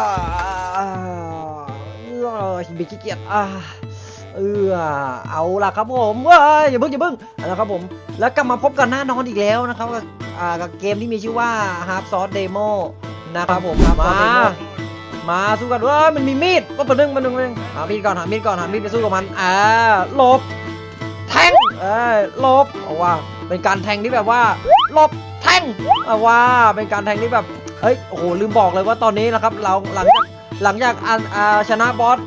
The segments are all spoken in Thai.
อ่าเออบิขี้เกียจอ่าเออเอาล่ะครับผมเว้ยอย่าเพิ่งอย่าเพิ่งเอาละครับผมแล้วกลับมาพบกันหน้านอนอีกแล้วนะครับกับอ่ากับเกมที่มีชื่อว่า Half Source Demo นะครับผมมา มาสู้กันว้ยมันมีมีดก็ประดึงประดึงประดึงหามีดก่อนหามีดก่อนหามีดไปสู้กับมันอ่าหลบแทงเอ้ยหลบเอาว่าเป็นการแทงที่แบบว่าหลบแทงเอาว่าเป็นการแทงที่แบบ เฮ้ยโอ้โหลืมบอกเลยว่าตอนนี้นะครับเราหลังจากหลังจากอันอาชนะบอส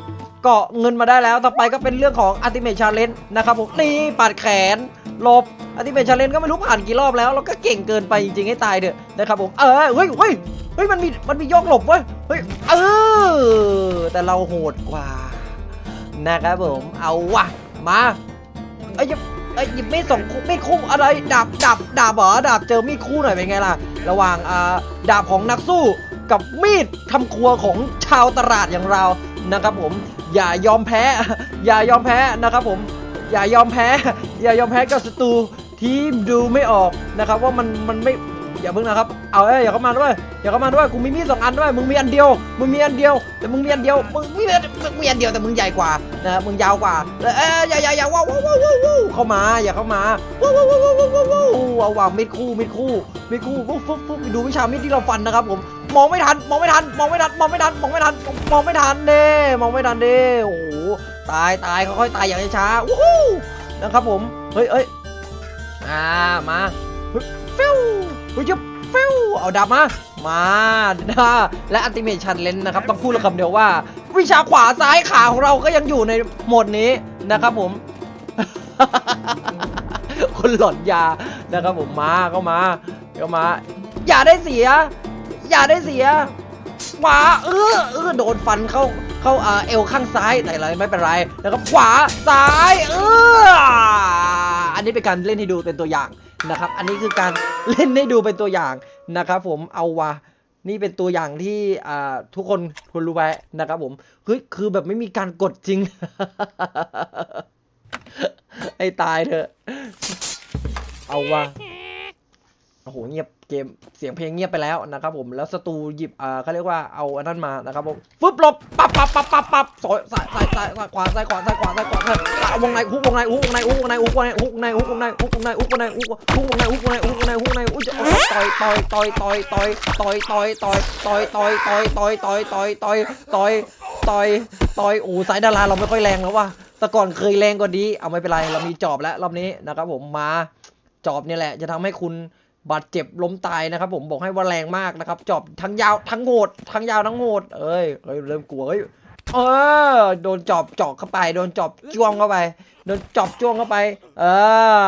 เกาะเงินมาได้แล้วต่อไปก็เป็นเรื่องของ Ultimate Challenge นะครับผมนี่ปาดแขนหลบ Ultimate Challenge ก็ไม่รู้ผ่านกี่รอบแล้วเราก็เก่งเกินไปจริงๆให้ตายเถอะนะครับผมเออเฮ้ยเฮ้ยเฮ้ยมันมีมันมียกหลบเว้ยเฮ้ยเออแต่เราโหดกว่า นะครับผมเอาวะมาเอ้ยอย่าเอ้ยหยิบมีดสองมีดคู่อะไรดาบดาบดาบเหรอดาบเจอมีดคู่หน่อยเป็นไงล่ะ ระหว่างดาบของนักสู้กับมีดทำครัวของชาวตลาดอย่างเรานะครับผมอย่ายอมแพ้ อย่ายอมแพ้นะครับผมอย่ายอมแพ้ อย่ายอมแพ้กับศัตรูที่ดูไม่ออกนะครับว่ามันมันไม่ อย่าเพิ่งนะครับ เอาเอ้ยอย่าเข้ามาด้วย อย่าเข้ามาด้วย กูมีมีดสองอันด้วย มึงมีอันเดียว มึงมีอันเดียว แต่มึงมีอันเดียว มึงมีอันมึงมีอันเดียวแต่มึงใหญ่กว่า นะ มึงยาวกว่า เอ้ยอย่าอย่าอย่าว้าวว้าวว้าวว้าวเข้ามา อย่าเข้ามาว้าวว้าวว้าวว้าวว้าวว้าวเอาว่ะมีดคู่มีดคู่มีดคู่ปุ๊บปุ๊บปุ๊บดูวิชามีดที่เราฟันนะครับผม มองไม่ทัน มองไม่ทัน มองไม่ทัน มองไม่ทัน มองไม่ทัน มองไม่ทันเด้ มองไม่ทันเด้ โอ้โห ตายตายค่อยๆตายอย่างช้าๆวู้ฮู้นะครับผม เฮ้ยเฮ้ยอ่ามา ฟิวเฮ้ยฟิวเอาดาบมา มานะและอัลติเมชันเลนนะครับ ต้องพูดคำเดียวว่า วิชาขวาซ้ายขาของเราก็ยังอยู่ในโหมดนี้นะครับผม คนหลอนยานะครับผมมาเขามาเขามา อย่าได้เสีย อย่าได้เสียขวาเออเออโดนฟันเข้าเข้าอ่าเอวข้างซ้ายแต่อะไรไม่เป็นไรแล้วก็ขวาซ้ายเอออันนี้เป็นการเล่นให้ดูเป็นตัวอย่าง นะครับ อันนี้คือการเล่นให้ดูเป็นตัวอย่างนะครับผมเอาวะนี่เป็นตัวอย่างที่ทุกคนควรรู้ไว้นะครับผมเฮ้ยคือแบบไม่มีการกดจริง ไอ้ตายเถอะเอาวะ โอ้โหเงียบเกมเสียงเพลงเงียบไปแล้วนะครับผมแล้วสตูหยิบอ่าเขาเรียกว่าเอาอันนั้นมานะครับผมฟึบหลบปั๊บปั๊บปั๊บปั๊บปั๊บซอยซ้ายซ้ายซ้ายซ้ายขวาซ้ายขวาซ้ายขวาซ้ายขวาซ้ายเอาวงในฮุกวงในฮุกวงในฮุกวงในฮุกวงในฮุกวงในฮุกวงในฮุกวงในฮุกวงในฮุกวงในฮุกวงในฮุกวงในฮุกวงในอุ้ยจะต่อยต่อยต่อยต่อยต่อยต่อยต่อยต่อยต่อยต่อยต่อยต่อยต่อยต่อยต่อยต่อยต่อยต่อยโอ้สายดาราเราไม่ค่อยแรงแล้วว่ะแต่ก่อนเคยแรงกว่านี้เอาไม่เป็นไรเรามีจอบแล้วรอบนี้นะครับผมมาจอบนี่แหละจะทำให้คุณ บาดเจ็บล้มตายนะครับ ผมบอกให้ว่าแรงมากนะครับจอบทั้งยาวทั้งโหดทั้งยาวทั้งโหดเอ้ยเอ้ยเริ่มกลัวเฮ้ยเออโดนจอบจอกเข้าไป โดนจอบจ้วงเข้าไป โดนจอบจ้วงเข้าไป เออ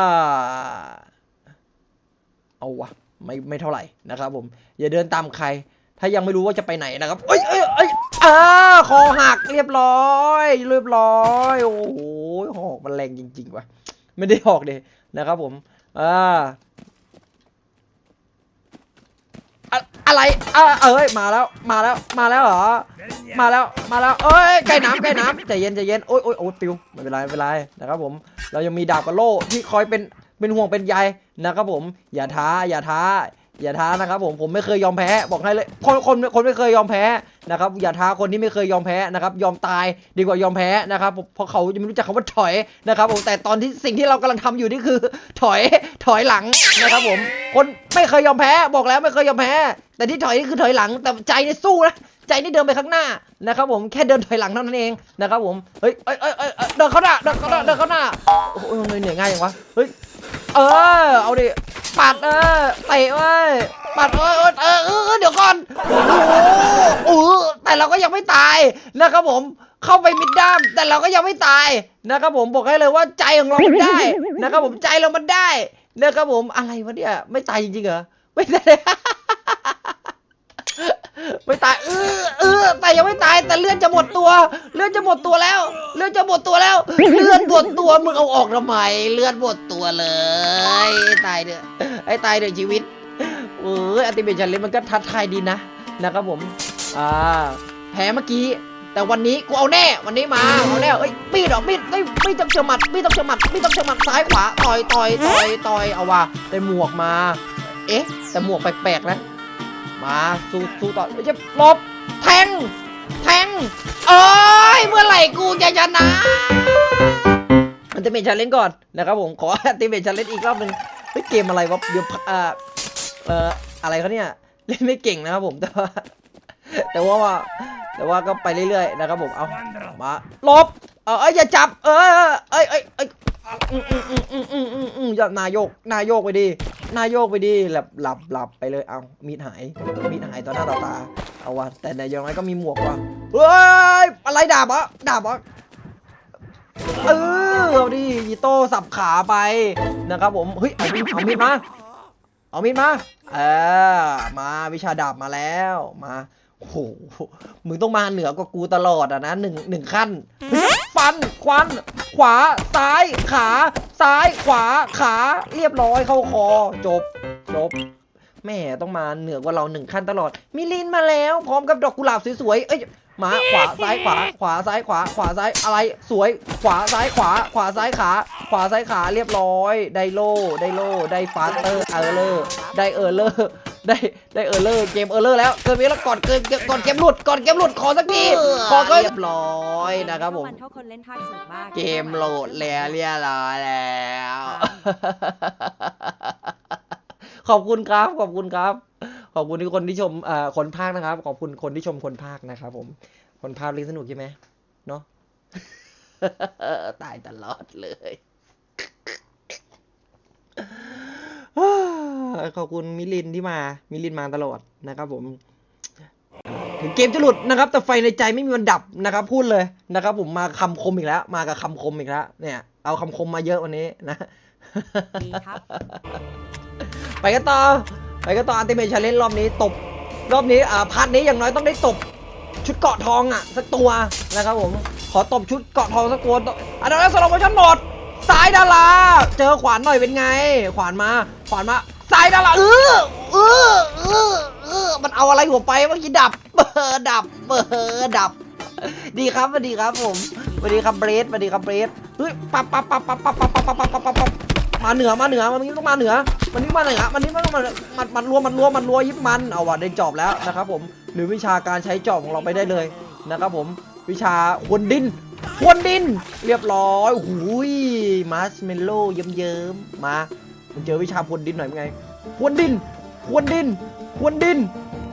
เอาวะไม่ไม่เท่าไหร่นะครับ ผม อย่าเดินตามใคร ถ้ายังไม่รู้ว่าจะไปไหนนะครับเอ้ยเอ้ยเอ้ยอ่าคอหักเรียบร้อยเรียบร้อยโอ้โหหอกมันแรงจริงๆว่ะไม่ได้หอกเลยนะครับ ผมอ่า อะอะไรอะเอ้ยมาแล้วมาแล้วมาแล้วเหรอมาแล้วมาแล้วเอ้ยใกล้น้ำใกล้น้ำใจเย็นใจเย็นโอ้ยโอ้ยโอ้ยปิวไม่เป็นไรไม่เป็นไรนะครับผมเรายังมีดาบกับโล่ที่คอยเป็นเป็นห่วงเป็นใยนะครับผม อย่าท้าอย่าท้า อย่าท้านะครับผมผมไม่เคยยอมแพ้บอกให้เลยคนคนคนไม่เคยยอมแพ้นะครับอย่าท้าคนที่ไม่เคยยอมแพ้นะครับยอมตายดีกว่ายอมแพ้นะครับเพราะเขาจะไม่รู้จักคำว่าถอยนะครับผมแต่ตอนที่สิ่งที่เรากำลังทำอยู่นี่คือ ถอยถอยหลังนะครับผมคนไม่เคยยอมแพ้บอกแล้วไม่เคยยอมแพ้ แต่ที่ถอยนี่คือถอยหลังแต่ใจนี่สู้นะใจนี่เดินไปข้างหน้านะครับผมแค่เดินถอยหลังเท่านั้นเองนะครับผมเฮ้ยเอ้ยเอ้ยเออเดินเข้าหน้าเดินเข้าหน้าเดินเข้าหน้าโอ้โหเหนื่อยง่ายอย่างวะเฮ้ยเออเอาดิ ปัดเออเตะเว้ยปัดเออเออเออเดี๋ยวก่อนโอ้โหเออแต่เราก็ยังไม่ตายนะครับผมเข้าไปมิดด้ามแต่เราก็ยังไม่ตายนะครับผมบอกให้เลยว่าใจของเรามันได้นะครับผมใจเรามันได้นะครับผมอะไรวะเนี่ยไม่ตายจริงๆเหรอไม่ตาย ไม่ตายเออเออแต่ยังไม่ตายแต่เลือดจะหมดตัว เลือดจะหมดตัวแล้ว เลือดจะหมดตัวแล้ว เลือดหมดตัวมึงเอาออกทำไมเลือดหมดตัวเลยตายเด้อไอ้ตายเด้อชีวิตเอออัติเมชันเลนมันก็ท้าทายดีนะนะครับผมอ่าแพ้เมื่อกี้ แต่วันนี้กูเอาแน่วันนี้มาเอาแน่เอ้ยมีดเหรอมีดเอ้ยมีดต้องเฉมัดมีดต้องเฉมัดมีดต้องเฉมัดซ้ายขวาต่อยต่อยต่อยต่อยเอาว่ะได้หมวกมา เอ๊ะ แต่หมวกแปลกๆนะ มาสู้สู้ต่อเอ้ยจะลบแทง แทงเอ้ยเมื่อไหร่กูจะชนะอันติเมทชาเลนก่อนนะครับผมขอติเมทชาเลนอีกรอบหนึ่งเฮ้ยเกมอะไรวะเดี๋ยวเอ่อเอ่ออะไรเขาเนี่ยเล่นไม่เก่งนะครับผมแต่ว่าแต่ว่าแต่ว่าก็ไปเรื่อยๆนะครับผมเอามาลบเออเอ้ยอย่าจับ เออเอ้ยเอ้ยเอ้ยอืมอืมอืมอืมอืมอืมอืมอย่านายกนายกไปดิ นายกไปดิหลับหลับหลับไปเลยเอามีดหายมีดหายต่อหน้าต่อตาเอาวะแต่ในอย่างไรก็มีหมวกว่ะเฮ้ยอะไรดาบอะดาบอะเออเอาดิยีโต้สับขาไปนะครับผมเฮ้ยเอามีดเอามีดมาเอามีดมาเออมาวิชาดาบมาแล้วมาโอ้โหมึงต้องมาเหนือกว่ากูตลอดอะนะหนึ่งหนึ่งขั้น ฟัน ควัน ขวา ซ้าย ขา ซ้าย ขวา ขา เรียบร้อยเข้าคอ จบ จบ แม่ต้องมาเหนือกว่าเราหนึ่งขั้นตลอด มิลินมาแล้ว พร้อมกับดอกกุหลาบสวยๆ เอ้ย มาขวา ซ้าย ขวา ขวา ซ้าย ขวา ขวา ซ้าย อะไร สวย ขวา ซ้าย ขวา ขวา ซ้าย ขา ขวา ซ้าย ขา เรียบร้อย ไดโล ไดโล ไดฟาสเตอร์ เออร์เลอร์ไดเออร์เลอร์ ได้ได้เออร์เลอร์เกมเออร์เลอร์แล้วเกินไปแล้วก่อนเกินเกินก่อนเกมหลุดก่อนเกมหลุดขอสักทีขอก็เรียบร้อยนะครับผมมันเท่าคนเล่นภาคสนุกมากเกมโหลดแล้วเรียบร้อยแล้ว ขอบคุณครับขอบคุณครับ ขอบคุณทุกคนที่ชมเอ่อคนภาคนะครับ ขอบคุณคนที่ชมคนภาคนะครับผมคนภาคเล่นสนุกใช่ไหมเนาะตายตลอดเลย ขอบคุณมิลินที่มา มิลินมาตลอดนะครับผม ถึงเกมจะหลุดนะครับ แต่ไฟในใจไม่มีวันดับนะครับ พูดเลยนะครับ ผมมาคำคมอีกแล้ว มากับคำคมอีกแล้ว เนี่ย เอาคำคมมาเยอะวันนี้นะไปกันต่อ ไปกันต่ออันติเมทชาเลนรอบนี้ตบ รอบนี้อ่าพาร์ทนี้อย่างน้อยต้องได้ตบ ชุดเกาะทองอะ สักตัวนะครับผม ขอตบชุดเกาะทองสักตัวอันนั้นสโลโมชั่นหมดสายดารา เจอขวานหน่อยเป็นไง ขวานมา ขวานมา สายดาราเออเออเออเออมันเอาอะไรหัวไปเมื่อกี้ดับเบอร์ดับเบอร์ดับ ดีครับสวัสดีครับผมสวัสดีครับเบรดสวัสดีครับเบรดเฮ้ยปั๊บปั๊บปั๊บปั๊บปั๊บปั๊บปั๊บปั๊บปั๊บปับปับมาเหนือมาเหนือมันนี่ต้องมาเหนือ มันนี่มาเหนือมันนี่ต้องมามันมันรัวมันรัวมันรัวยิบมันเอาว่ะได้จอบแล้วนะครับผมหรือวิชาการใช้จอบของเราไปได้เลยนะครับผมวิชาควนดินควนดิน เรียบร้อยหูยมาร์ชเมลโล่เยิ้มๆมา มันเจอวิชาควนดินหน่อยเป็นไงควนดินควนดินควนดิน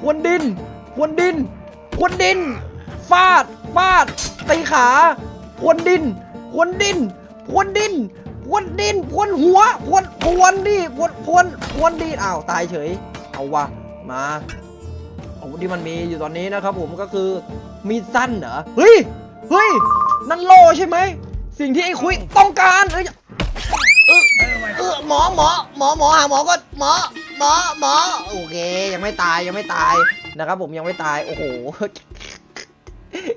ควนดินควนดินควนดิน ฟาด ฟาด ตีขาพรวนดินพรวนดินพรวนดินพรวนดินพรวนหัวพรวนพรวนดิพรวนพรวนพรวนดินอ้าวตายเฉย เอาวะมาอาวุธที่มันมีอยู่ตอนนี้นะครับผมก็คือมีดสั้นเหรอ เฮ้ย เฮ้ย นั่นโลใช่ไหม สิ่งที่ไอ้คุยต้องการ เอ้ยเออ หมอหมอหมอหมอหาหมอก็หมอหมอหมอโอเค ยังไม่ตายยังไม่ตายนะครับ ผมยังไม่ตายโอ้โห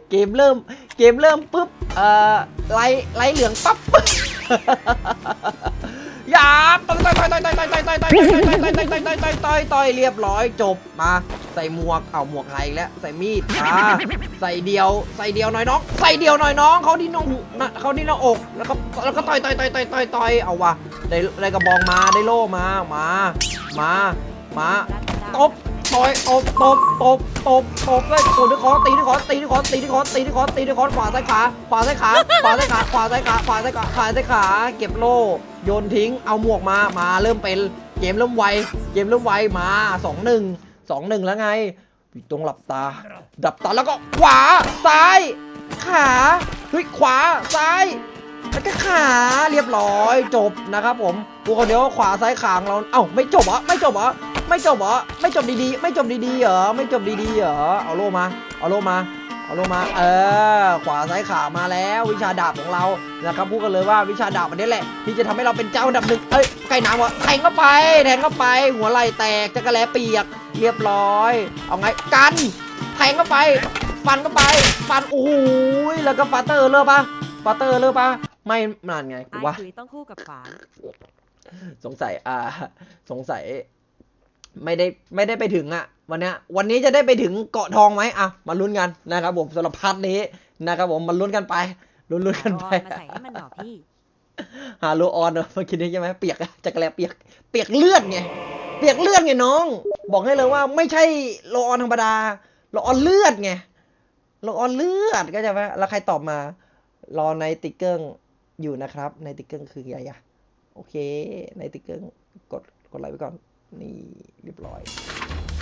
เกมเริ่มเกมเริ่มปุ๊บเอ่อไล่ไล่เหลืองปั๊บ อย่าต่อยต่อยต่อยต่อยต่อยต่อยต่อยต่อยต่อยต่อยต่อยต่อยต่อยต่อยต่อยเรียบร้อยจบมาใส่หมวกเอาหมวกไทยแล้วใส่มีดอ่าใส่เดียวใส่เดียวหน่อยน้อง ใส่เดียวหน่อยน้องเขาที่น้องหูน่ะเขาที่น้าอกแล้วก็แล้วก็ต่อยต่อยต่อยต่อยต่อยต่อยเอาวะได้ได้กระบองมาได้โล่มามามามาตบต่อยตบตบตบตบตบเลยตีด้วยคอตีด้วยคอตีด้วยคอตีด้วยคอตีด้วยคอตีด้วยคอขวาซ้ายขาขวาซ้ายขาขวาซ้ายขาขวาซ้ายขาขวาซ้ายขาขวาซ้ายขาเก็บโล่ โยนทิ้ง เอาหมวกมา มาเริ่มเป็นเกมเริ่มไว เกมเริ่มไว มาสองหนึ่งสองหนึ่งแล้วไงตรงหลับตา ดับตาแล้วก็ขวา ซ้าย ขาเฮ้ยขวา ซ้าย แล้วก็ขาเรียบร้อยจบนะครับผมกูคนเดียวขวาซ้ายขางเรา เอ้าไม่จบเหรอไม่จบเหรอไม่จบเหรอไม่จบดีๆ ไม่จบดีๆเหรอ ไม่จบดีๆเหรอ เอาโล่มา เอาโล่มา เอาโล่มาเออขวาซ้ายขามาแล้ววิชาดาบของเรานะครับพูดกันเลยว่าวิชาดาบอันนี้แหละ ที่จะทำให้เราเป็นเจ้าอันดับหนึ่งเอ้ยไก่หนามวะแทงเข้าไปแทงเข้าไป หัวไหล่แตกจักระแลเปียกเรียบร้อย เอาไงกันแทงเข้าไป ฟันเข้าไปฟันโอ้ยแล้วก็ฟาเตอร์เลิกปะฟาเตอร์เลิกปะไม่นานไงกูไอ้ว่าคุยต้องคู่กับฝานสงสัยอ่าสงสัย ไม่ได้ไม่ได้ไปถึงอะ วันเนี้ยวันนี้จะได้ไปถึงเกาะทองไหมอะมาลุ้นกันนะครับผมสำหรับพาร์ทนี้นะครับผมมาลุ้นกันไปลุ้นลุ้นกันไปเอามาใส่ให้มันหน่อพี่ฮาโลออนเนอะเมื่อกี้นี้ใช่ไหมเปียกอะจักรแลเปียกเปียกเลือดไงเปียกเลือดไงน้อง บอกให้เลยว่าไม่ใช่โลออนธรรมดาเราออนเลือดไงเราออนเลือดก็จะไหมแล้วใครตอบมารอในติ๊กเกิลอยู่นะครับ ในติ๊กเกิลคืออะไรอะโอเค ในติ๊กเกิลกดกดไลค์ไว้ก่อนนี่เรียบร้อย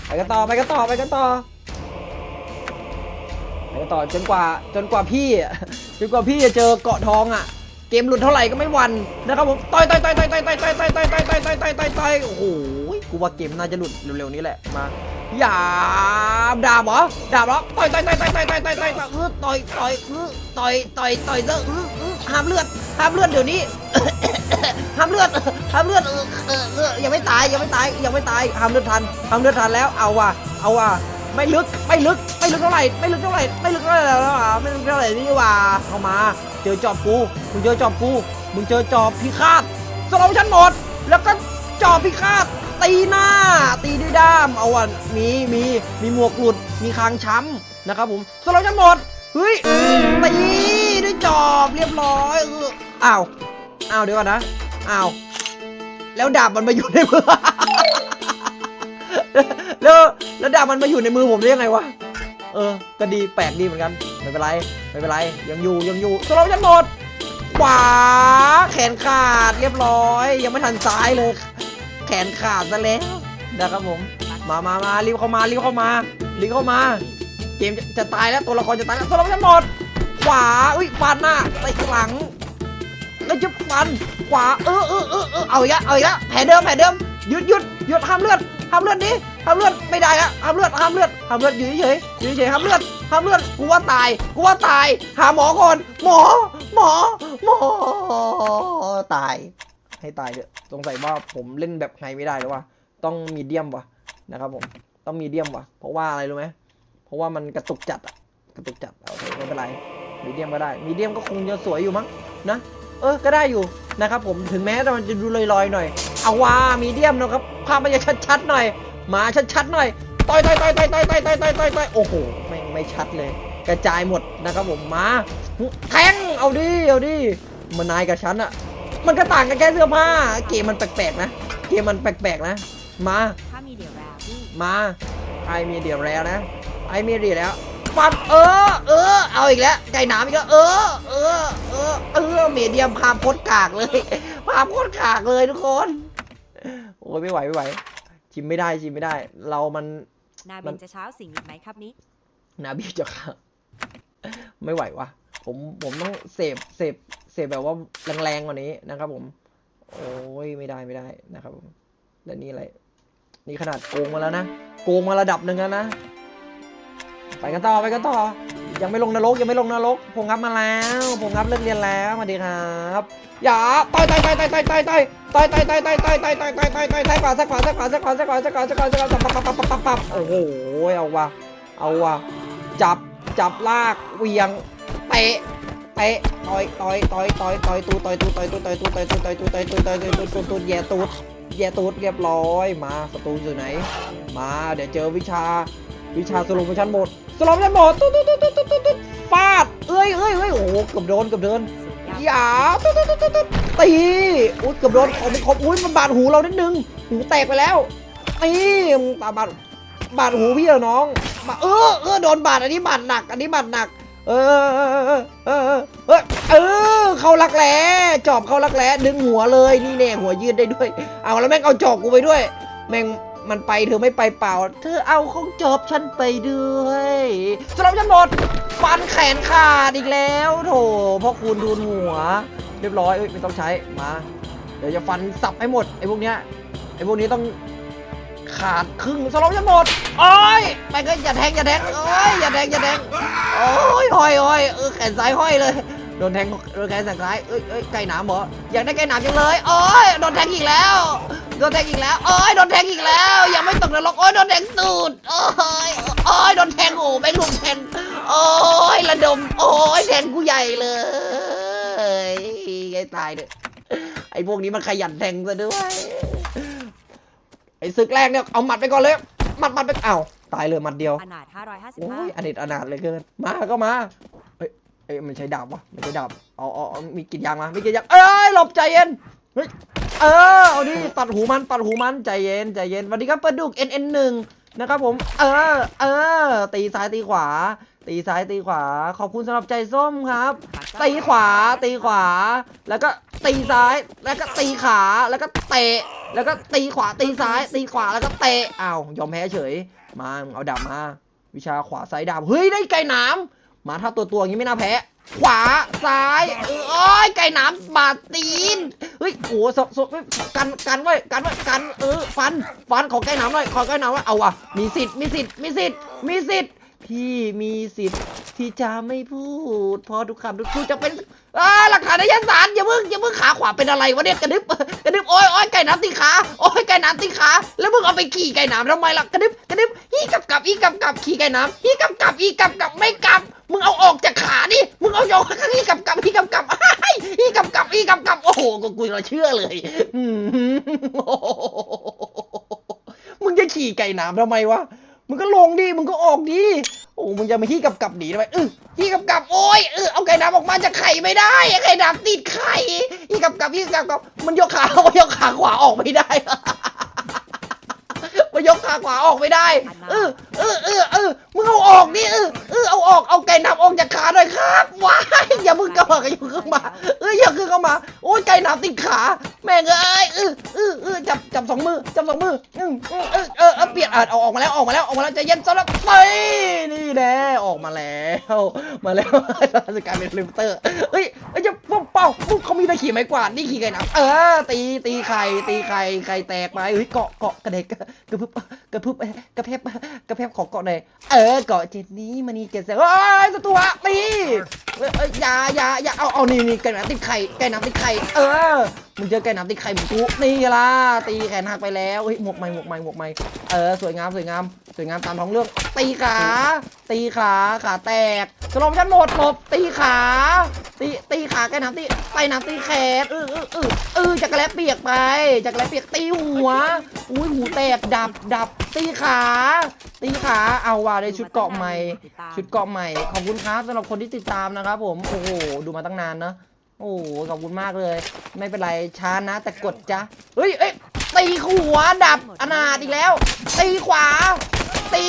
ไปกันต่อไปกันต่อไปกันต่อไปกันต่อจนกว่าจนกว่าพี่จนกว่าพี่จะเจอเกาะทองอะ เกมหลุดเท่าไหร่ก็ไม่วันนะครับผมต่อยต่อยต่อยต่อยต่อยต่อยต่อยต่อยต่อยต่อยต่อยต่อยต่อยต่อยต่อยโอ้โห กูว่าเกมน่าจะหลุดเร็วๆนี้แหละมาอย่าดาบเหรอดาบเหรอต่อยต่อยต่อยต่อยต่อยต่อยต่อยต่อยต่อยต่อยต่อยต่อยต่อยต่อยออเออเออห้ามเลือดห้ามเลือดเดี๋ยวนี้ห้ามเลือดห้ามเลือดยังไม่ตายยังไม่ตายยังไม่ตายห้ามเลือดทันห้ามเลือดทันแล้วเอาว่ะเอาว่ะไม่ลึกไม่ลึกไม่ลึกเท่าไหร่ไม่ลึกเท่าไหร่ไม่ลึกเท่าไหร่แล้วอะไม่ลึกเท่าไหร่นี่ว่าเข้ามา เจอจอบกูมึงเจอจอบกูมึงเจอจอบพิฆาตสโลว์ฉันหมดแล้วก็ จอบพิฆาตตีหน้า ตีด้วยด้ามเอาอะมีมีมีหมวกหลุดมีคางช้ำนะครับผมสโลว์ฉันหมดเฮ้ยตีด้วยจอบเรียบร้อยเอออ้าวอ้าวเดี๋ยวก่อนนะอ้าวแล้วดาบมันมาอยู่ในมือแล้วแล้วดาบมันมาอยู่ในมือผมได้ยังไงวะเออ ก็ดีแปลกดีเหมือนกันไม่เป็นไรไม่เป็นไรยังอยู่ยังอยู่สโลว์ฉันหมดขวาแขนขาดเรียบร้อย ยังไม่ทันซ้ายเลย แขนขาดซะแล้วนะครับผม มามามารีบเข้ามารีบเข้ามารีบเข้ามา เกมจะตายแล้วตัวละครจะตายแล้วสโลว์ฉันหมด ขวา อุ้ยฟันหน้าไปหลังแล้วจะฟัน ขวา เออเออเออเออเอาอีกแล้วเอาอีกแล้วแผลเดิมแผลเดิม หยุดหยุดหยุดห้ามเลือดห้ามเลือดดิห้ามเลือดไม่ได้อะห้ามเลือดห้ามเลือดห้ามเลือดอยู่เฉยๆอยู่เฉยๆห้ามเลือดห้ามเลือดกูว่าตายกูว่าตาย หาหมอก่อนหมอ หมอ หมอ ตาย ให้ตายเถอะสงสัยว่าผมเล่นแบบไงไม่ได้แล้วว่ะต้องมีเดียมว่ะนะครับผมต้องมีเดียมว่ะ เพราะว่าอะไรรู้ไหมเพราะว่ามันกระตุกจัดอะกระตุกจัดโอเคไม่เป็นไรมีเดียมก็ได้มีเดียมก็คงจะสวยอยู่มั้งนะเออก็ได้อยู่นะครับผมถึงแม้แต่มันจะดูลอยๆหน่อยเอาว่ามีเดียมนะครับภาพมันจะชัดๆหน่อยมาชัดๆหน่อยต่อยต่อยต่อยต่อยต่อยต่อยต่อยต่อยต่อยต่อยโอ้โหไม่ไม่ชัดเลย กระจายหมดนะครับผมมาแทงเอาดิเอาดิมันนายกับฉันอะ มันก็ต่างกันแค่เสื้อผ้า เกมมันแปลกๆนะ เกมมันแปลกๆนะ มา ถ้ามีเดี๋ยวแรพี่มาไอมีเดียวแล้วนะ ไอมีเดียวแล้วปัดเออ เออ เอาอีกแล้วไก่หนามอีกแล้วเออ เออ เออ เออเมีเดียมภาพโคตรกากเลยภาพโคตรกากเลยทุกคน โอ้ยไม่ไหวไม่ไหว ชิมไม่ได้ชิมไม่ได้ เรามัน นามับินนจะเช้าสิ่งอีกไหมครับนี้ นาบีจะค่ะ ไม่ไหววะผมผมต้องเสพเสพเส พแบบว่าแรงๆกว่านี้นะครับผม โอ้ยไม่ได้ไม่ได้นะครับผมและนี่อะไร นี่ขนาดโกงมาแล้วนะ โกงมาระดับหนึ่งแล้วนะ ไปกันต่อไปกันต่อ ยังไม่ลงนรกยังไม่ลงนรกผมงับมาแล้ว ผมงับเลิกเรียนแล้วสวัสดีครับอย่าต่อยต่อยต่อยต่อยต่อยต่อยต่อยต่อยต่อยต่อยต่อยต่อยต่อยต่อยต่อยต่อยต่อยต่อยขวาซ้ายขวาซ้ายขวาซ้ายขวาซ้ายขวาซ้ายขวาซ้ายขวาซ้ายขวาปับปับปับปับปับปับโอ้โหเอาว่ะเอาว่ะจับจับลากเหวียงเตะ เตะต่อยต่อยต่อยต่อยต่อยตูต่อยตูต่อยตูต่อยตูต่อยตูต่อยตูต่อยตูต่อยตูต่อยตูตูแย่ตูดแย่ตูดเรียบร้อยมาศัตรูอยู่ไหน มาเดี๋ยวเจอวิชาวิชาสโลโมชั่นหมดสโลโมชั่นหมดตุ๊ดตุ๊ดตุ๊ดตุ๊ดตุ๊ดตุ๊ดฟาดเอ้ยเอ้ยเอ้ยโอ้โหเกือบโดนเกือบโดนสุดยอดอย่าตุ๊ดตุ๊ดตุ๊ดตุ๊ดตุ๊ดตีอุ้ยเกือบโดนขอบขอบอุ้ยมันบาดหูเรานิดนึงหูแตกไปแล้วตีมึงตาบาดบาดหูพี่เหรอน้องบาเออเออโดนบาดอันนี้บาดหนัก อันนี้บาดหนัก เออเออเออเออเขารักแร้จอบเขารักแร้ดึงหัวเลยนี่แน่หัวยืดได้ด้วย เอาแล้วแม่งเอาจอบกูไปด้วย แม่งมันไปเธอไม่ไปเปล่า เธอเอาของจอบฉันไปด้วยสำหรับฉันหมดฟันแขนขาดอีกแล้วโถพ่อคูณดูนหัว เรียบร้อยเอ้ยไม่ต้องใช้มา เดี๋ยวจะฟันสับให้หมดไอ้พวกเนี้ยไอ้พวกนี้ต้อง ขาดครึ่งสำหรับฉันหมดโอ้ยไปก็อย่าแทงอย่าแทงโอ้ยอย่าแทงอย่าแทงโอ้ยห้อยห้อยเออแขนซ้ายห้อยเลยโดนแทงโดนแขนซ้ายเอ้ยเอ้ยไก่หนามเหรออยากได้ไก่หนามจังเลยโอ้ยโดนแทงอีกแล้วโดนแทงอีกแล้วโอ้ยโดนแทงอีกแล้วยังไม่ตกนรกโอ้ยโดนแทงตูดโอ้ยโอ้ยโดนแทงโอ้แม่ลุมแทงโอ้ยระดมโอ้ยแทงกูใหญ่เลยไอ้ตายเด้อไอ้พวกนี้มันขยันแทงซะด้วย ไอ้ศึกแรกเนี่ยเอาหมัดไปก่อนเลยหมัดหมัดไปเอ้าตายเลยหมัดเดียวอนาถโอ้ย555อเนจอนาถเลยเกินมาก็มาเฮ้ยเอ้ยมันใช้ดาบวะมันใช้ดาบเอาเอาเอามีกินยางมามีกินยางเอ้ยหลบใจเย็นเฮ้ยเออเอาดิตัดหูมันตัดหูมันใจเย็นใจเย็นสวัสดีครับปลาดุก NN หนึ่งนะครับผม เออ เออ ตีซ้ายตีขวา ตีซ้ายตีขวา ขอบคุณสำหรับใจส้มครับ ตีขวาตีขวา แล้วก็ตีซ้ายแล้วก็ตีขาแล้วก็เตะ แล้วก็ตีขวาตีซ้ายตีขวาแล้วก็เตะอ้าวยอมแพ้เฉย มามึงเอาดาบมา วิชาขวาซ้ายดาบเฮ้ยได้ไก่หนามมาถ้าตัวตัวๆอย่างนี้ไม่น่าแพ้ ขวาซ้ายเออโอ้ยไก่หนามบาดตีนเฮ้ยโอ้สสกันกันไว้กันไว้กันเออฟันฟันขอไก่หนามหน่อยขอไก่หนามไว้เอาว่ะมีสิทธิ์มีสิทธิ์มีสิทธิ์มีสิทธิ์ พี่มีสิทธิ์ที่จะไม่พูดพราะทุกคำทุกพูจะเป็นอ่าหลักฐานในชั้นศาลอย่าเพิ่งอย่าเพิ่งขาขวาเป็นอะไรวะเนี่ยกระดึบกระดึบโอ้ยโอ้ยไก่น้ำตีขาโอ้ยไก่น้ำตีขาแล้วมึงเอาไปขี่ไก่น้ำทำไมล่ะกระดึบกระดึบฮีกับกับฮีกับกับขี่ไก่น้ำฮีกับกับฮีกับกับไม่กับมึงเอาออกจากขาดิมึงเอาโยกฮีกับกับฮีกับกับฮีกับกับฮีกับกับโอ้โหกูกูเราเชื่อเลยมึงจะขี่ไก่น้ำทำไมวะ มึงก็ลงดิ มึงก็ออกดิ โอ้ มึงจะมาขี้กับกับหนีทำไมเออขี้กับกับโอ้ยเออเอาไก่น้ำออกมาจากไข่ไม่ได้ไก่น้ำติดไข่ขี้กับกับขี้กับกับ มันยกขามันยกขาขวาออกไม่ได้ มันยกขาขวาออกไม่ได้ เออเออเออเออมึงเอาออกดิเออเออเอาออก เอาไก่น้ำออกจากขาหน่อยครับ ว้ายอย่ามึงกระบอกอย่าขึ้นมา เอออย่าขึ้นเข้ามาโอ้ยไก่น้ำติดขา แม่งเอ้ยเออเออเออจับจับสองมือจับสองมืออืมอืมเออเออเออเปลี่ยนอะเอาออกมาแล้วออกมาแล้วออกมาแล้วใจเย็นสำหรับไปนี่แน่ออกมาแล้วมาแล้วจะกลายเป็นลิมเตอร์เฮ้ยเอ้ยจะป้องเป้าปุ๊บเขามีตะขี่ไม้กวาดนี่ขี่ไก่น้ำเออตีตีไข่ตีไข่ไข่แตกไปเฮ้ยเกาะเกาะกระเด็กกระพึบกระพึบกระเพบกระเพบของเกาะไหนเออเกาะเจ็ดนี้มันนี่เจ็ดเซลเฮ้ยสตัวตีเอ้ยเอ้ยอย่าอย่าอย่าเอาเอานี่นี่ไก่น้ำติดไข่ไก่น้ำติดไข่เออมึงเจอไก่น้ำติดไข่มึงกูนี่ล่ะตีแขนหักไปแล้วเฮ้ยหมวกใหม่หมวกใหม่หมวกใหม่เออสวยงามสวยงามสวยงามตามท้องเรื่อง ตีขา ตีขาขาแตกสลมชั้นหมดหลบตีขา ตีตีขาไก่น้ำตีไก่น้ำตีแขนเออเออเออเออจักรแลเปียกไปจักรแลเปียกตีหัวอุ้ยหูแตกดับดับตีขา ตีขาเอาว่าได้ชุดเกาะใหม่ ชุดเกาะใหม่ขอบคุณครับสำหรับคนที่ติดตามนะครับผมโอ้โหดูมาตั้งนานเนอะ โอ้โหขอบคุณมากเลย ไม่เป็นไรช้านะ แต่กดจ้ะเฮ้ยเอ้ยตีหัวดับอนาถอีกแล้ว ตีขวา ตี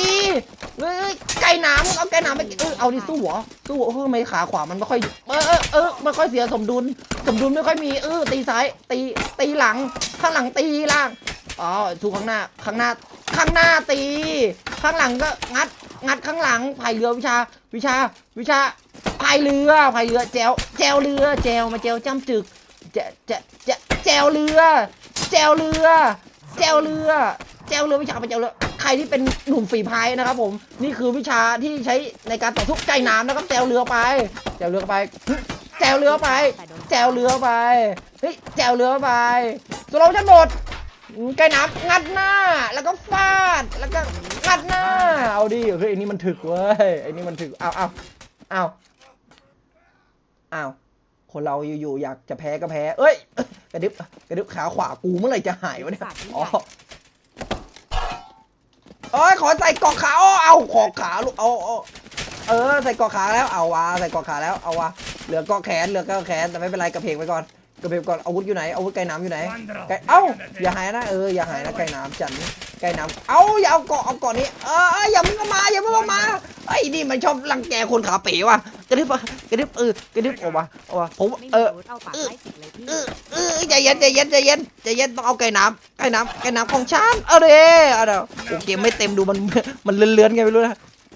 เฮ้ยไก่หนามเอาไก่หนามไปเออเอาดิสู้หรอสู้หรอเออไม่ขาขวามันไม่ค่อยเออเออเออไม่ค่อยเสียสมดุล สมดุลไม่ค่อยมีเออตีซ้ายตีตีหลัง ข้างหลังตีล่างอ๋อสู้ข้างหน้าข้างหน้า ข้างหน้าตี ข้างหลังก็งัดงัดข้างหลังพายเรือวิชา วิชา วิชา พายเรือพายเรือแจวแจวเรือแจวมาแจวจ้ำจึกแจแจแจแจวเรือแจวเรือแจวเรือแจวเรือวิชาไปแจวเรือใครที่เป็นหนุ่มฝีพายนะครับ ผมนี่คือวิชาที่ใช้ในการต่อสู้ไก่น้ำนะครับแจวเรือไปแจวเรือไปแจวเรือไปแจวเรือไปเฮ้ยแจวเรือไปตัวเราจะหมดไก่น้ำงัดหน้า แล้วก็ฟาดแล้วก็งัดหน้า เอาดิเฮ้ยไอ้นี่มันถึกเว้ยไอ้นี่มันถึกเอาเอา อาเอาคนเราอยู่ๆอยากจะแพ้ก็แพ้ เอ้ย กระดึบกระดึบขาขวากูเมื่อไหร่จะหายวะเนี่ยอ๋อเอ้ยขอใส่เกาะขาอ้อเอาขอขาลูกเอาเอาเออใส่เกาะขาแล้วเอาวะใส่เกาะขาแล้วเอาวะเหลือเกาะแขนเหลือเกาะแขนแต่ไม่เป็นไรกระเพกไปก่อน กระเพกก่อนอาวุธอยู่ไหนอาวุธไก่น้ำอยู่ไหนไก่เอ้าอย่าหายนะเอออย่าหายนะไก่น้ำจันไก่น้ำเอ้าอย่าเอาเกาะเอาเกาะนี้เออเอออย่ามึงเอามาอย่ามึงเอามาไอ้นี่มันชอบรังแกคนขาเป๋ว่ะกระดึบอะกระดึบเออกระดึบออกมาออกมาผมไม่เอมีออาวุธเอาปากไล่สิเลยพี่เออเออใจเย็นใจเย็นใจเย็นใจเย็นต้องเอาไก่น้ำไก่น้ำไก่น้ำของฉันเอาเลยเอาเดี๋ยวโอเคไม่เต็มดูมันมันเลื้อนๆไงไม่รู้นะ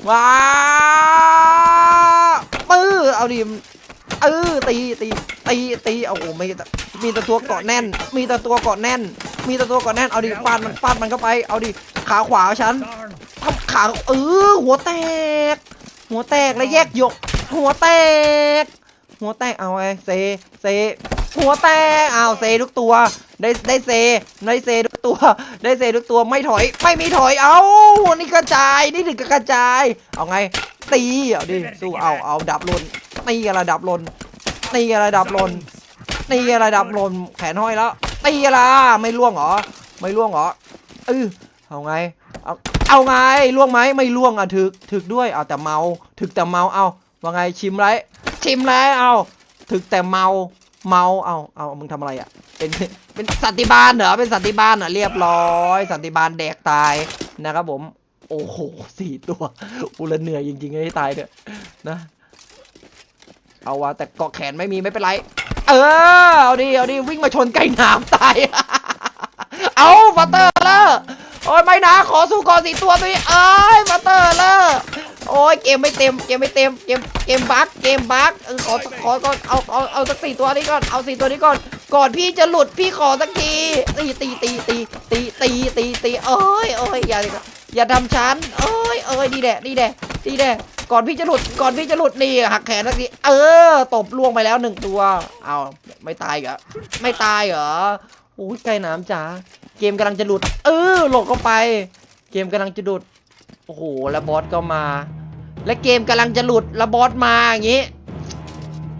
ว้าปื้อเอาดิ เออตีตีตีตีโอ้โหไม่มีแต่ตัวเกาะแน่น มีแต่ตัวเกาะแน่น มีแต่ตัวเกาะแน่นเอาดิฟาดมันฟาดมันเข้าไปเอาดิขาขวาฉันทำขาเออหัวแตก หัวแตกแล้วแยกยก หัวแตก หัวแตกเอาไงเซเซหัวแตกอ้าวเซทุกตัว ได้ได้เซได้เซทุกตัว ได้เซทุกตัวไม่ถอย ไม่มีถอยเอานี่กระจายนี่ถึงกระจาย เอาไงตีเอาดิสู้เอาเอาดับลุน ตีอะไรดับลนตีอะไรดับลนตีอะไรดับลนแขนห้อยแล้วตีอะไรไม่ล่วงเหรอ ไม่ล่วงเหรอเออเอาไงเอาเอาไงล่วงไหมไม่ล่วงอะถึกถึกด้วยเอาแต่เมาถึกแต่เมาเอาว่าไงชิมไรชิมแล้วเอาถึกแต่เมาเมาเอาเอามึงทำอะไรอะเป็นเป็นสันติบาลเหรอเป็นสันติบาลเหรอเรียบร้อย สันติบาลแดกตายนะครับผมโอ้โหสี่ตัวอุละเหนื่อยจริงๆไอ้ตายเนี่ยนะ เอาวะแต่เกาะแขนไม่มีไม่เป็นไร เออเอาดิเอาดิวิ่งมาชนไก่หนามตาย เอาฟัตเตอร์เลอร์โอ้ยไม่นะขอสู้ก่อนสี่ตัวตัวนี้เอ้ยฟัตเตอร์เลอร์โอ้ยเกมไม่เต็มเกมไม่เต็มเกมเกมบั๊กเกมบั๊กเออขอขอก่อนเอาเอาเอาสักสี่ตัวนี้ก่อนเอาสี่ตัวนี้ก่อน ก่อนพี่จะหลุดพี่ขอสักทีตีตีตีตีตีตีตีตีเอ้ยเอ้ยอย่าอย่าทำฉันเอ้ยเอ้ยดีแดะดีแดะดีแดะ ก่อนพี่จะหลุดก่อนพี่จะหลุดนี่หักแขนสักทีเออตบล่วงไปแล้วหนึ่งตัว เอาไม่ตายเหรอไม่ตายเหรอโอ้ยไก่น้ำจ๋าเกมกำลังจะหลุด เออหลบเข้าไป เกมกำลังจะหลุดโอ้โหแล้วบอสก็มา และเกมกำลังจะหลุดแล้วบอสมาอย่างงี้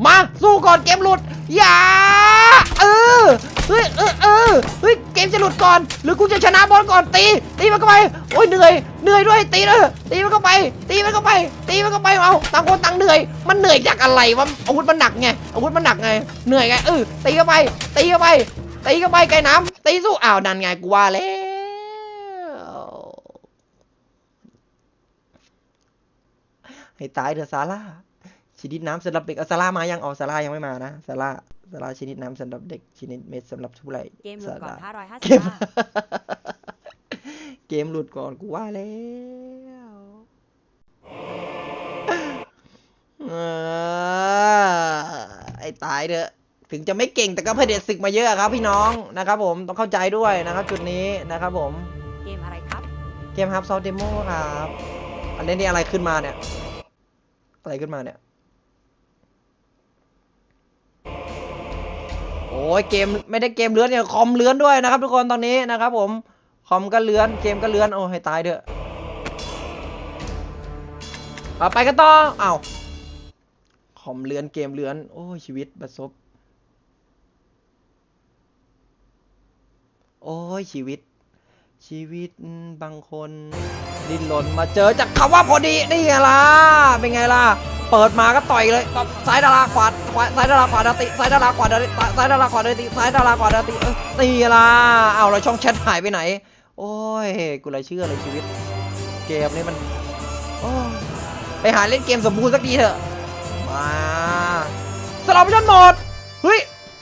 มาสู้ก่อนเกมหลุดอย่าเออ เฮ้ยเออเออเฮ้ยเกมจะหลุดก่อน หรือกูจะชนะบอสก่อนตี ตีมันเข้าไปโอ้ยเหนื่อยเหนื่อยด้วยตีเลยตีมันเข้าไป ตีมันเข้าไป ตีมันเข้าไปเอาต่างคนต่างเหนื่อย มันเหนื่อยจากอะไรวะอาวุธมันหนักไงอาวุธมันหนักไงเหนื่อยไงเออตีเข้าไป ตีเข้าไปตีเข้าไปไก่น้ำตีสู้อ้าวนั่นไงกูว่าแล้วให้ตายเถอะซาร่าชนิดน้ำสำหรับเด็กอซาร่ามายังเอาซาร่ายังไม่มานะซาร่า ซาร่าชนิดน้ำสำหรับเด็กชนิดเม็ดสำหรับผู้ใหญ่เกมหลุดก่อนซาร่า555เกมเกมหลุดก่อนกูว่าแล้วเออไอ้ตายเถอะถึงจะไม่เก่งแต่ก็เผด็จศึกมาเยอะครับพี่น้องนะครับผมต้องเข้าใจด้วยนะครับจุดนี้นะครับผม เกมอะไรครับ เกมฮับซอฟเดโมครับอันนี้นี่อะไรขึ้นมาเนี่ย อะไรขึ้นมาเนี่ย อ้ยเกมไม่ได้เกมเลื้อนเนี่ยคอมเลื้อนด้วยนะครับ ทุกคนตอนนี้นะครับ ผมคอมก็เลื้อนเกมก็เลื้อนโอ้ให้ตายเถอะไปกันต่ออ้าวคอมเลื้อนเกมเลื้อน โอ้ยชีวิตบัดซบโอ้ยชีวิต ชีวิตบางคน ดิ้นรนมาเจอจากคำว่าพอดีนี่ไงล่ะเป็นไงล่ะ เปิดมาก็ต่อยเลยซ้ายดาราขวาขวาซ้ายดาราขวาดาติซ้ายดาราขวาดาติซ้ายดาราขวาดาติซ้ายดาราขวาดาติตีละเอาเราช่องแชทหายไปไหน โอ้ยกูเลยเชื่อเลยชีวิต เกมนี้มันไปหาเล่นเกมสมบูรณ์สักทีเถอะมาสลับชั่นหมดเฮ้ย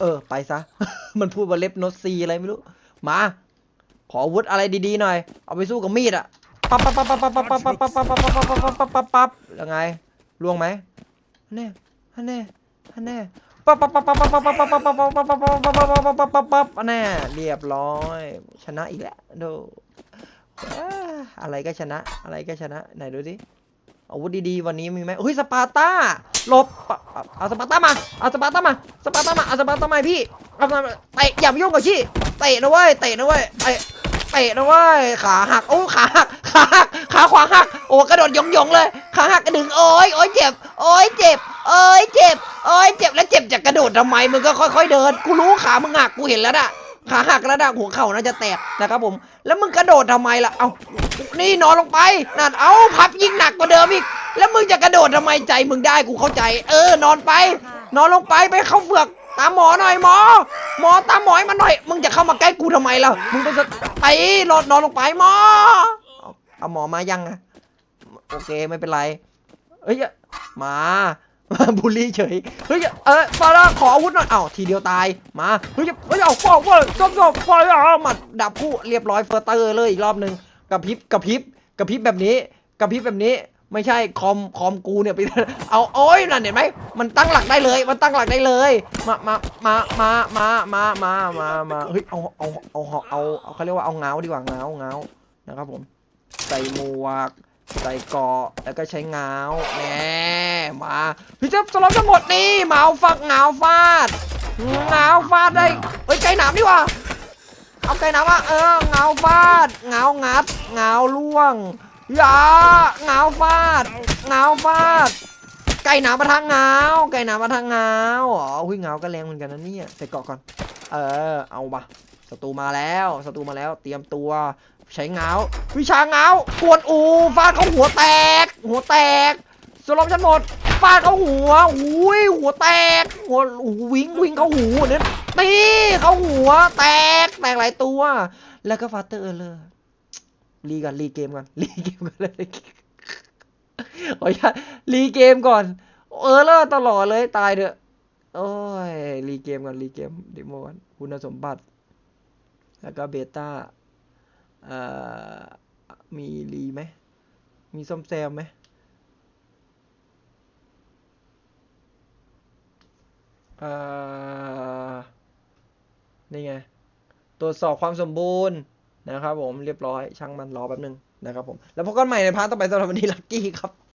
เออ ไปซะ มันพูดว่าเล็บโนตซีอะไรไม่รู้ มา ขออาวุธอะไรดีๆหน่อย เอาไปสู้กับมีดอะปั๊บปั๊บปั๊บปั๊บปั๊บปั๊บปั๊บปั๊บปั๊บปั๊บปั๊บปั๊บปั๊บปั๊บปั๊บปั๊บยังไงล่วงไหมแน่แน่แน่ปั๊บปั๊บปั๊บปั๊บปั๊บปั๊บปั๊บปั๊บปั๊บปั๊บปั๊บปั๊บปั๊บปั๊บปั๊บปั๊บปั๊บปั๊บแน่เรียบร้อย ชนะอีกแล้วดูอะไรก็ชนะ อะไรก็ชนะไหนดูดิ อาวุธดีๆวันนี้มีไหมเฮ้ยสปาร์ต้าหลบเอาสปาร์ต้ามาเอาสปาร์ต้ามาสปาร์ต้ามาเอาสปาร์ต้ามาพี่เอามาเตะอย่ามายุ่งกับชี่เตะนะเว้ยเตะนะเว้ยเตะเตะนะเว้ยขาหักโอ้ขาหักขาหักขาขวาหักโอ้กระโดดยองเลยขาหักกระดึงโอ้ยโอ้ยเจ็บโอ้ยเจ็บโอ้ยเจ็บโอ้ยเจ็บแล้วเจ็บจากกระโดดทำไมมึงก็ค่อยๆเดินกูรู้ขามึงหักกูเห็นแล้วน่ะ ขาหักแล้วน่ะหัวเข่าน่าจะแตกนะครับผม แล้วมึงกระโดดทำไมล่ะ เอานี่นอนลงไป นั่น เอาพับยิ่งหนักกว่าเดิมอีก แล้วมึงจะกระโดดทำไมใจมึงได้กูเข้าใจ เออ นอนไป นอนลงไปไปเข้าเฟือกตามหมอหน่อยหมอ หมอตามหมอให้มันหน่อย มึงจะเข้ามาใกล้กูทำไมล่ะ มึงไปสไปนอนนอนลงไปหมอเอาเอาหมอมายังอะโอเคไม่เป็นไร เอ้ยมา บูลลี่เฉย เฮ้ย เออฟาร่าขออาวุธหน่อยเอ้าทีเดียวตาย มา เฮ้ย เฮ้ย เอาฟอกว่าจบจบฟอะหมัดดับคู่เรียบร้อยเฟอร์เตอร์เลยอีกรอบหนึ่งกระพริบกระพริบกระพริบแบบนี้กระพริบแบบนี้ ไม่ใช่คอมคอมกูเนี่ยไปเอาโอ้ยนั่นเห็นไหมมันตั้งหลักได้เลย มันตั้งหลักได้เลย มามามามามามามามามาเฮ้ย เอาเอาเอาเอาเอาเขาเรียกว่าเอาเงาดีกว่าเงาเงานะครับผม ใส่หมวก ใส่เกาะแล้วก็ใช้เงาแหน่มาพี่เจ้าสล็อตจะหมดนี่เมาฟักเงาฟาดเงาฟาดได้เฮ้ยไก่หนามดีกว่าเอาไก่น้ำมาเออเงาฟาดเงางัดเงาล่วงอย่าเงาฟาดเงาฟาด ไก่หนามมาทางเงาไก่หนามมาทางเงาอ๋อหุ้ยเงาก็แรงเหมือนกันนะเนี่ยใส่เกาะก่อนเออเอาปะศัตรูมาแล้วศัตรูมาแล้ว เตรียมตัว ใช้เงาวิชาเงากวนอูฟาดเขาหัวแตก หัวแตกสลบฉันหมดฟาดเขาหัวอุ้ยหัวแตก หัวหูวิ่งวิ่งเขาหูเนี่ยตีเขาหัวแตกแตกหลายตัว แล้วก็ฟาเตอร์เลยรีกันรีเกมกันรีเกมกันเลยโอ้ยรีเกมก่อน เออเลอร์ตลอดเลยตายเถอะโอ้ยรีเกมก่อนรีเกมเดโมก่อนคุณสมบัติ แล้วก็เบต้า มีรีไหม มีซ่อมแซมไหมนี่ไง ตรวจสอบความสมบูรณ์นะครับผมเรียบร้อยช่างมันรอแป๊บนึงนะครับผม แล้วพบกันใหม่ในพาร์ทต่อไปสำหรับวันนี้ลักกี้ครับ